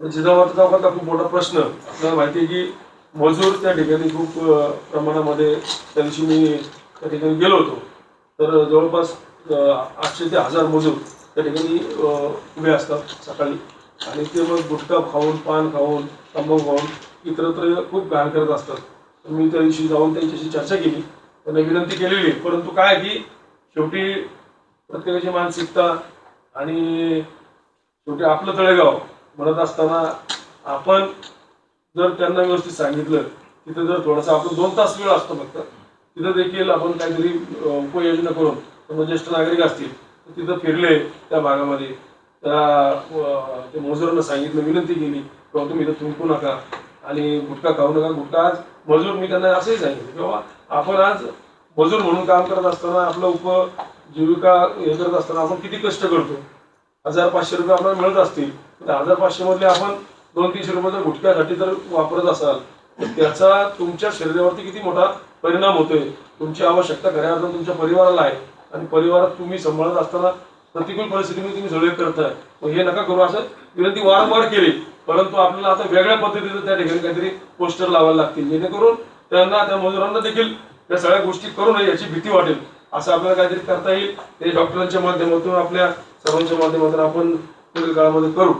जिजाबाचा जिजामाता चौकातला खूप मोठा प्रश्न. आपल्याला माहिती आहे की मजूर त्या ठिकाणी खूप प्रमाणामध्ये त्या दिवशी मी त्या ठिकाणी गेलो होतो. तर जवळपास आठशे ते हजार मजूर त्या ठिकाणी उभे असतात सकाळी. आणि ते मग गुटखा खाऊन पान खाऊन तंबाखू खाऊन इतरत्र खूप घाण करत असतात. तर मी त्या दिवशी जाऊन त्यांच्याशी चर्चा केली. त्यांना विनंती केलेली. परंतु काय आहे की शेवटी प्रत्येकाची मानसिकता आणि शेवटी आपलं तळेगाव म्हणत असताना आपण जर त्यांना व्यवस्थित सांगितलं तिथं जर थोडासा आपण दोन तास वेळ असतो फक्त तिथं देखील आपण काहीतरी उपाययोजना करून समजा ज्येष्ठ नागरिक असतील तर तिथं फिरले त्या भागामध्ये त्या ते मजुरांना सांगितलं विनंती केली किंवा तुम्ही इथं थुंकू नका आणि गुटखा खाऊ नका गुटखा आज मजूर मी त्यांना असंही सांगितलं किंवा आपण आज मजूर म्हणून काम करत असताना आपलं उपजीविका हे करत असताना आपण किती कष्ट करतो? हजार पाचशे रुपये आपल्याला मिळत असतील तर हजार पाचशे मधले आपण दोन तीनशे रुपये जर गुटख्यासाठी जर वापरत असाल तर त्याचा तुमच्या शरीरावरती किती मोठा परिणाम होतोय तुमची आवश्यकता खऱ्या अर्थानं तुमच्या परिवाराला आहे आणि परिवारात तुम्ही सांभाळत असताना प्रतिकूल परिस्थितीमध्ये तुम्ही सगळे करताय मग हे नका करू असं विनंती वारंवार केली. परंतु आपल्याला आता वेगळ्या पद्धतीचं त्या ठिकाणी काहीतरी पोस्टर लावायला लागतील. जेणेकरून त्यांना त्या मजुरांना देखील त्या सगळ्या गोष्टी करू नये याची भीती वाटेल. असं आपल्याला काहीतरी करता येईल. ते डॉक्टरांच्या माध्यमातून आपल्या सर्वांच्या माध्यमातून आपण पुढील काळामध्ये करू.